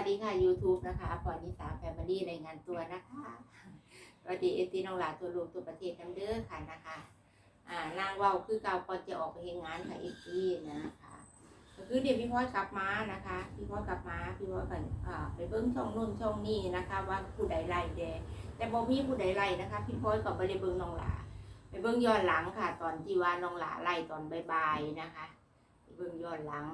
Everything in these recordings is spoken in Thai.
วัสดีค่ะ YouTube นะคะพอนิสาแฟมิลี่รายงานตัวนะคะสวัสดีเอซีน้องหลาตัวลูกตัวประเทศน้ำเด้อค่ะนะคะอ่านางว่าคือเก่าก่อนจะออกไปเฮ็ดงานค่ะเอซีนะคะก็คือเดี๋ยวพี่พ่อกลับมานะคะ พี่พ่อกลับมาพี่พ่อกันอ่าไปเบิ้งช่องนู่นช่องนี่นะคะ ว่าผู้ใดไล่แดแต่บ่มีผู้ใดไล่นะคะ พี่พ่อยก็บ่ได้เบิ้งน้องหลาไปเบิ้งย้อนหลังค่ะ ตอนที่ว่าน้องหลาไล่ตอนบ่ายๆนะคะไปเบิ้งย้อนหลัง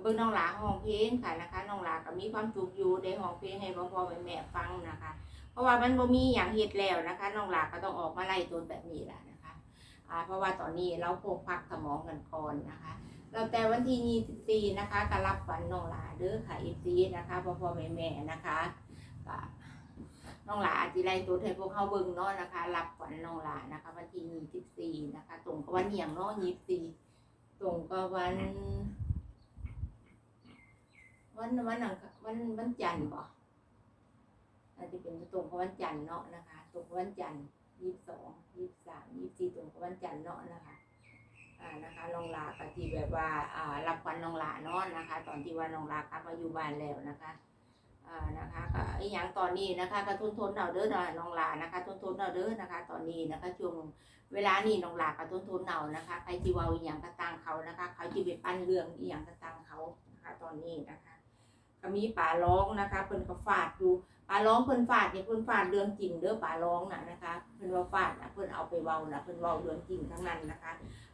เบิ่งน้องหลาห้องเพลงค่ะนะคะน้องหลาก็มีความสุขอยู่ได้ห้องเพลงให้พ่อพ่อแม่แม่ฟังนะคะ เพราะว่ามันบ่มีอย่างเฮ็ดแล้วนะคะน้องหลาก็ต้องออกมาไล่ตัวแบบนี้แหละนะคะอ่าเพราะว่าตอนนี้เราพกพักสมองกันก่อนนะคะเราแต่วันที่ 24 นะคะก็รับฝันน้องหลาเด้อค่ะ FC นะคะพ่อพ่อแม่แม่นะคะก็น้องหลาอาจจะไล่ตัวให้พวกเขาเบิ่งเนาะนะคะ รับฝันน้องหลานะคะ วันที่ 24 นะคะ ตรงกับวันเหี่ยงเนาะ24 ตรงกับวัน วันวันอังวันวันจันทร์บ่อาจจะเป็นตรงกับวันจันทร์เนาะนะคะ ตรงกับวันจันทร์ยี่สิบสองยี่สิบสามยี่สิบสี่ตรงกับวันจันทร์เนาะนะคะอ่านะคะน้องลากะที่แบบว่าอ่ารับควันน้องลาเนาะนะคะ ตอนที่ว่าน้องลากลับมาอยู่บ้านแล้วนะคะอ่านะคะก็อีหยังตอนนี้นะคะก็ทนทนเอาเด้อน้องลานะคะทนทนเอาเด้อนะคะ ตอนนี้นะคะช่วงเวลานี้น้องลาก็ทนทนเอานะคะใครที่เว่าอีหยังก็ตังเขานะคะ เขาที่ไปปั้นเรื่องอีหยังก็ตังเขานะคะ ตอนนี้นะคะ ก็มีป่าร้องนะคะเพิ่นก็ฟาดอยู่ป่าร้องเพิ่นฟาดเนี่ยเพิ่นฟาดเรื่องจริงเด้อป่าร้องน่ะนะคะเพิ่นว่าฟาดนะเพิ่นเอาไปเว้านะเพิ่นเว้าเรื่องจริงทั้งนั้นนะคะ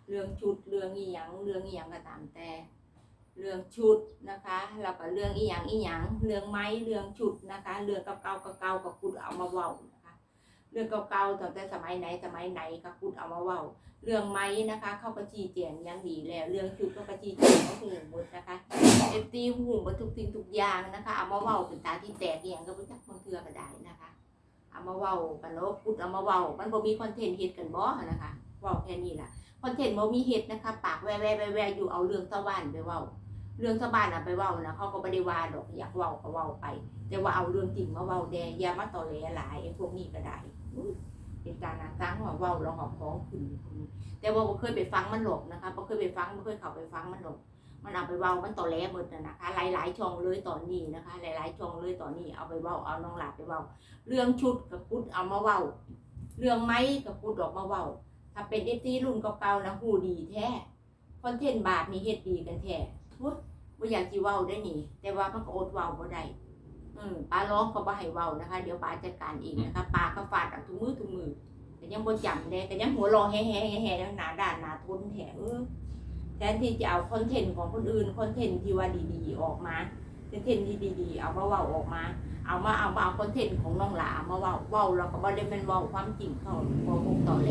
เรื่องชุดเรื่องอีหยังเรื่องอีหยังก็ตามแต่ เรื่องชุดนะคะแล้วก็เรื่องอีหยังอีหยังเรื่องไม้เรื่องชุดนะคะ เรื่องเก่าๆเก่าๆก็คุดเอามาเว้านะคะเรื่องเก่าๆตั้งแต่สมัยไหนสมัยไหนก็คุดเอามาเว้าเรื่องไม้นะคะ เข้าก็ชี้แจงอย่างดีแล้ว เรื่องชุดก็ก็ชี้แจงก็หูหมดนะคะ ตีหูหมดทุกสิ่งทุกอย่างนะคะเอามาเว้าเป็นตาที่แตกอย่างก็บ่จักบางเทือก็ได้นะคะเอามาเว้ากันเนาะพูดเอามาเว้ามันบ่มีคอนเทนต์เฮ็ดกันบ่นะคะเว้าแค่นี้ล่ะคอนเทนต์บ่มีเฮ็ดนะคะ ปากแว่ๆแว่อยู่เอาเรื่องชาวบ้านไปเว้าเรื่องชาวบ้านน่ะไปเว้านะเขาก็บ่ได้ว่าดอกอยากเว้าก็เว้าไป แต่ว่าเอาเรื่องจริงมาเว้าแดอย่ามาตอแหลหลายไอ้พวกนี้ก็ได้เป็นการนะสร้งหัวเว้าแล้วหอบของขึ้นแต่ว่าบ่เคยไปฟังมันหรอกนะคะบ่เคยไปฟังบ่เคยเข้าไปฟังมันหรอก มันเอาไปเว้ามันต่อแหลหมดนะนะคะ หลายๆช่องเลยตอนนี้นะคะ หลายๆช่องเลยตอนนี้เอาไปเว้าเอาน้องหลาไปเว้า เรื่องชุดกับพุดเอามาเว้า เรื่องไม้กับพุดออกมาเว้า ถ้าเป็นเอฟซีรุ่นเก่าๆนะหูดีแท้คอนเทนต์บาทนี่เฮ็ดดีกันแท้พุดบ่อยากสิเว้าได้นี่ แต่ว่ามันก็อดเว้าบ่ได้อืมป้าร้องก็บ่ให้เว้านะคะ เดี๋ยวป้าจัดการเองนะคะป้าก็ฟาดเอาทุกมือทุกมือก็ยังบ่จำได้ก็ยังหัวรอแฮ่ๆแฮ่ๆหนาด้านหนาทนแท้เออ แทนที่จะเอาคอนเทนต์ของคนอื่นคอนเทนต์ที่ว่าดีๆออกมาคอนเทนต์ที่ดีๆเอามาเว้าออกมา เอามาเอามาเอาคอนเทนต์ของน้องหลามาเว้าเว้าแล้วก็บ่ได้เป็นเว้าความจริงเขาบ่พกต่อแหล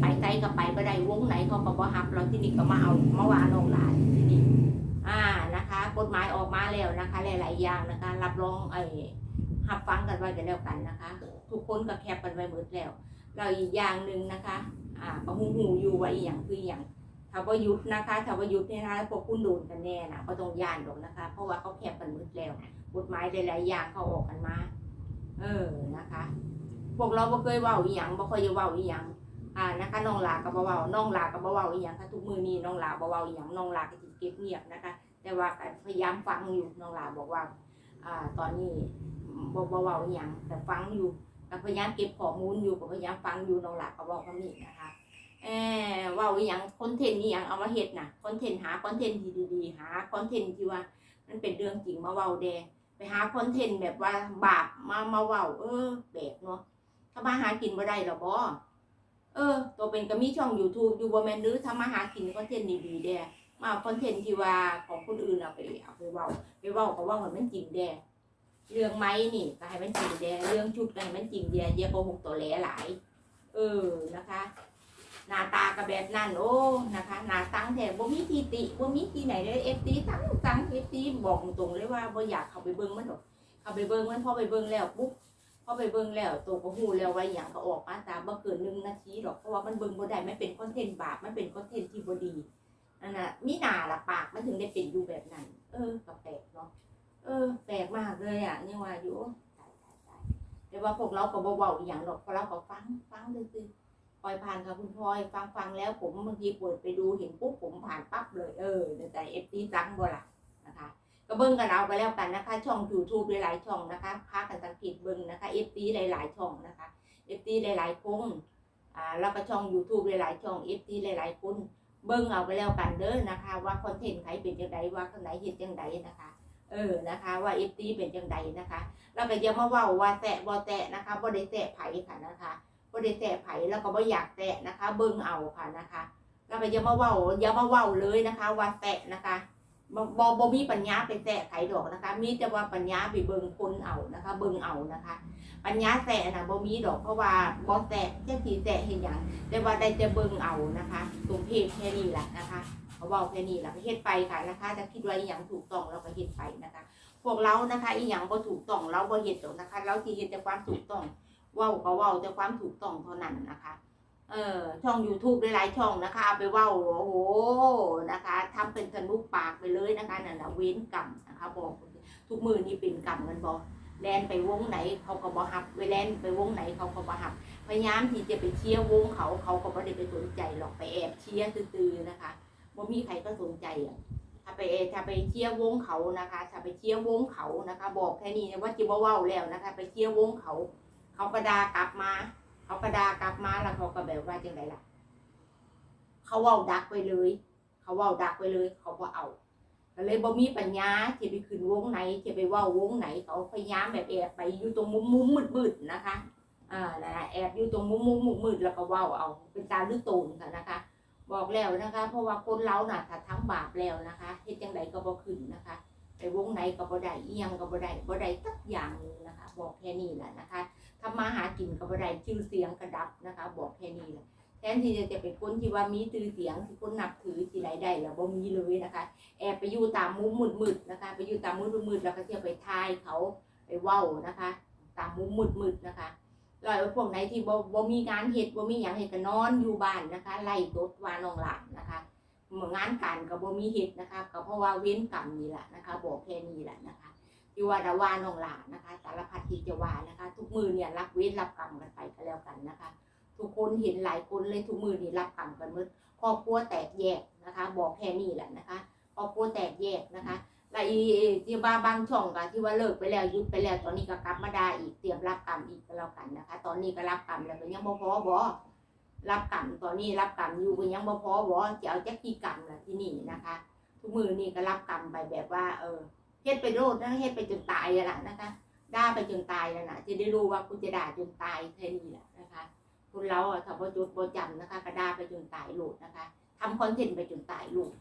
ไปไกลก็ไปบ่ได้วงไหนเขาก็บ่ฮับเราที่นี่ก็มาเอามาว่าน้องหลาที่นี่อ่านะคะ กฎหมายออกมาแล้วนะคะ หลายๆอย่างนะคะ รับรองไอ้รับฟังกันไว้กันแล้วกันนะคะ ทุกคนก็แคปกันไว้หมดแล้ว เราอีกอย่างหนึ่งนะคะ อ่าก็หูหูอยู่ว่าอีหยังคืออหยัง ถ้าว่ายุดนะคะถ้าว่ายุดเนี่ยนะพวกคุณโดนกันแน่นะก็ต้องยานหรอกนะคะ เพราะว่าเขาแคบกันมืดแล้วกฎหมายหลายๆอย่างเขาออกกันมา เออนะคะพวกเราบ่เคยว้าอีหยังบ่เคยจะว้าอีหยังอ่านะคะน้องลาก็บ่เว้าน้องลาก็บ่เว้าอีหยังค่ะทุกมือนี้น้องลาบ่เว้าอีหยังน้องลาก็สิเก็บเงียบนะคะ แต่ว่าก็พยายามฟังอยู่น้องลาบอกว่าอ่าตอนนี้บ่บ่เว้าอีหยังแต่ฟังอยู่ก็พยายามเก็บข้อมูลอยู่ก็พยายามฟังอยู่น้องลาก็เว้าคำนี้นะ เออว่าอหย่างคอนเทนต์นี่อหย่างเอามาเฮ็ดนะคอนเทนต์หาคอนเทนต์ที่ดีๆหาคอนเทนต์ที่ว่า มันเป็นเรื่องจริงมาเว้าแดไปหาคอนเทนต์แบบว่าบาปมามาเว้าเออแปลกเนาะถ้ามาหากินบ่ได้หรอบ่เออ ตัวเป็นก็มีช่อง YouTube อยู่บ่แม่นหรือถ้ามาหากินคอนเทนต์ดีๆแดมาคอนเทนต์ที่ว่าของคนอื่นเอาไปเอาไปเว้าไปเว้าก็เว่าให้มันจริงแดเรื่องไม้นี่ก็ให้มันจริงแดเรื่องชุดก็ให้มันจริงแดอย่าโกหกตัวแหลหลาย เออนะคะ หน้าตาก็แบบนั่นโอ้นะคะหน้าตังแถบบ่มีที่ติบ่มีที่ไหนเลยเอฟซีตั้งตั้งเอฟซีบอกตรงเลยว่าบ่อยากเข้าไปเบิ่งมันหรอกเข้าไปเบิ่งมันพอไปเบิ่งแล้วปุ๊บพอไปเบิ่งแล้วตัวก็ฮู้แล้วว่าหยังก็ออกมาตามบ่เกินหนึ่งนาทีหรอกเพราะว่ามันเบิ่งบ่ได้มันเป็นคอนเทนต์บาปมันเป็นคอนเทนต์ที่บ่ดีนั่นน่ะมีหน้าละปากมันถึงได้เป็นอยู่แบบนั้น เออก็แปลกเนาะเออแปลกมากเลยอะยังว่าอยู่ตายตายตายแต่ว่าพวกเราก็บ่เว้าอีหยังหรอกเพราะเราก็ฟังฟังซื่อๆ ลอยผ่านค่ะคุณพลอยฟังฟังแล้วผมบางทีเปิดไปดูเห็นปุ๊บผมผ่านปั๊บเลยเออแต่เอฟซีจังบ่ล่ะนะคะก็เบิ้งกันเอาไปแล้วกันนะคะ ช่อง YouTube หลายๆช่องนะคะพากันสังเกตเบิ้งนะคะ FT หลายๆช่องนะคะ FT หลายๆคนอ่าแล้วก็ช่อง YouTube หลายๆช่อง FT หลายๆคนเบิ้งเอาไปแล้วกันเด้อนะคะ ว่าคอนเทนต์ใครเป็นจังไดว่าคนไหนเฮ็ดจังไดนะคะเออนะคะว่า FT เป็นจังไดนะคะ แล้วก็อย่ามาว้าว่าแตะบ่แตะนะคะบ่ได้แตะไผค่ะนะคะ บ่ได้แตะไผแล้วก็บ่อยากแตะนะคะ เบิ่งเอาค่ะนะคะ แล้วก็อย่ามาเว้าอย่ามาเว้าเลยนะคะ ว่าแตะนะคะบ่บ่มีปัญญาไปแตะไผดอกนะคะ มีแต่ว่าปัญญาไปเบิ่งคนเอานะคะ เบิ่งเอานะคะ ปัญญาแตะนะบ่มีดอกเพราะว่าบ่แตะจักสิแตะเฮ็ดหยังแต่ว่าได้แต่เบิ่งเอานะคะตรงเพจแค่นี้แหละนะคะเขาว้าแค่นี้แหละก็เฮ็ดไปค่ะนะคะถ้าคิดว่าอีหยังถูกต้องเราก็เฮ็ดไปนะคะ พวกเรานะคะ อีหยังบ่ถูกต้องเราบ่เฮ็ดหรอกนะคะ เราสิเฮ็ดแต่ความถูกต้อง ว้าก็ว้าแต่ความถูกต้องเท่านั้นนะคะ เออช่อง YouTube หลายๆช่องนะคะเอาไปว้าโอ้โหนะคะทำเป็นสนุกปากไปเลยนะคะนั่นน่ะเว้นกรรมนะคะบอกทุกมือนี่เป็นกรรมกันบ่แลนไปวงไหนเขาก็บ่ฮับไปแลนไปวงไหนเขาก็บ่ฮับพยายามที่จะไปเชียร์วงเขาเขาก็บ่ได้ไปสนใจหรอกไปแอบเชียร์ตื้อๆนะคะบ่มีใครก็สนใจอะถ้าไปถ้าไปเชียร์วงเขานะคะ ถ้าไปเชียร์วงเขานะคะ บอกแค่นี้ว่าจิบว่าแล้วนะคะ ไปเชียร์วงเขา เขาก็ดากลับมา เขาก็ดากลับมาแล้วเขาก็แบบว่าจังไรล่ะ เขาว้าดักไปเลย เขาว้าดักไปเลย เขาบ่เอาก็เลยบ่มีปัญญาที่ไปขึ้นวงไหนที่ไปว่าวงไหน เขาพยายามแบบแอบไปอยู่ตรงมุมมุมมืดมืดๆนะคะอ่านั่นแหละแอบอยู่ตรงมุมมุมมืดมืดๆแล้วก็ว้าเอาเป็นตาลือโตนค่ะนะคะ บอกแล้วนะคะ เพราะว่าคนเราน่ะถ้าทั้งบาปแล้วนะคะเฮ็ดจังไดก็บ่ขึ้นนะคะ วงไหนก็บ่ได้อียงก็บ่ได้บ่ได้สักอย่างหนึงนะคะ บอกแค่นี้แหละนะคะทำมาหากินก็บ่ได้ชื่อเสียงกระดับนะคะ บอกแค่นี้แหละแทนที่จะเป็นคนที่ว่ามีชื่อเสียงที่คนนับถือที่ใดได้แล้วบ่มีเลยนะคะ แอบไปอยู่ตามมุมมืดๆนะคะ ไปอยู่ตามมุมมืดๆแล้วก็เที่ยวไปทายเขาไปเว้านะคะ ตามมุมมืดๆนะคะแล้วไอ้พวกไหนที่บ่บ่มีงานเฮ็ดบ่มีหยังเฮ็ดก็นอนอยู่บ้านนะคะไล่ตดวานองหลานนะคะ งานการก็บ่มีเฮ็ดนะคะก็เพราะว่าเว้นกรรมนี่แหละนะคะ บอกแค่นี้แหละนะคะที่ว่าดาวานองหลานนะคะ สารพัดที่จะว่านะคะ ทุกมือเนี่ยรับเว้นรับกรรมกันไปก็แล้วกันนะคะ ทุกคนเห็นหลายคนเลยทุกมือนี่รับกรรมกันหมดครอบครัวแตกแยกนะคะ บอกแค่นี้แหละนะคะครอบครัวแตกแยกนะคะและอีที่ว่าบางช่องก็ที่ว่าเลิกไปแล้วยุดไปแล้วตอนนี้ก็กลับมาได้อีกเตรียมรับกรรมอีกก็แล้วกันนะคะ ตอนนี้ก็รับกรรมแล้วก็ยังบ่พอบ่ รับกรรมตอนนี้รับกรรมอยู่ก็ยังบ่พอบอจะเอาจักกี่กรรมล่ะที่นี่นะคะ ทุกมือนี่ก็รับกรรมไปแบบว่า เออเฮ็ดไปโลดนะเฮ็ดไปจนตายอะล่ะนะคะด่าไปจนตายแล้วนะจะได้รู้ว่าคุณจะด่าจนตายแค่นี้แหละนะคะคุณเราอะถ้าบ่จดบ่จำนะคะ ก็ด่าไปจนตายโลดนะคะทำคอนเทนต์ไปจนตายโลด